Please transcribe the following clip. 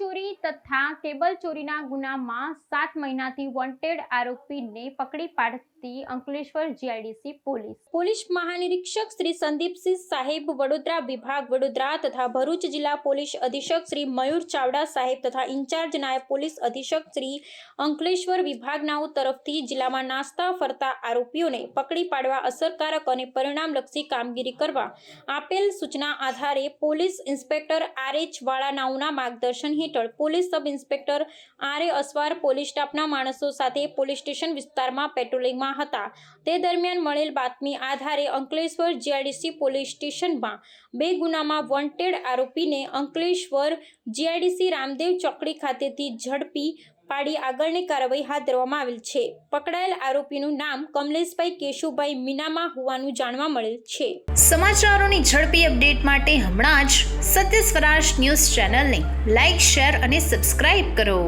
ચોરી તથા કેબલ ચોરીના ગુનામાં સાત મહિનાથી વોન્ટેડ આરોપીને પકડી પાડતી અંકલેશ્વર જીઆઈડીસી પોલીસ. પોલીસ મહાનિરીક્ષક શ્રી સંદીપસિંહ સાહેબ વડોદરા વિભાગ વડોદરા તથા ભરૂચ જિલ્લા પોલીસ અધિક્ષક શ્રી મયુર ચાવડા સાહેબ તથા ઇન્ચાર્જ નાયબ પોલીસ અધિક્ષક શ્રી અંકલેશ્વર વિભાગનાઓ તરફથી જિલ્લામાં નાસ્તા ફરતા આરોપીઓને પકડી પાડવા અસરકારક અને પરિણામલક્ષી કામગીરી કરવા આપેલ સૂચના આધારે પોલીસ ઇન્સ્પેક્ટર આર એચ વાળાનાઓના માર્ગદર્શન હેઠળ police sub inspector R Aswar police સ્ટાફના માણસો સાથે પોલીસ સ્ટેશન વિસ્તારમાં પેટ્રોલિંગમાં હતા. તે દરમિયાન મળેલ બાતમી આધારે અંકલેશ્વર જીઆઈડીસી પોલીસ સ્ટેશનમાં બે ગુનામાં વોન્ટેડ આરોપીને અંકલેશ્વર જીઆઈડીસી રામદેવ ચોકડી ખાતેથી ઝડપી પાડી આગળની કાર્યવાહી હાથ ધરવામાં આવેલ છે. પકડાયેલ આરોપીનું નામ કમલેશભાઈ કેશુભાઈ મીનામા હોવાનું જાણવા મળેલ છે. સમાચારોની ઝડપી અપડેટ માટે હમણાં જ સત્ય સ્વરાજ ન્યૂઝ ચેનલને લાઇક શેર અને સબસ્ક્રાઇબ કરો.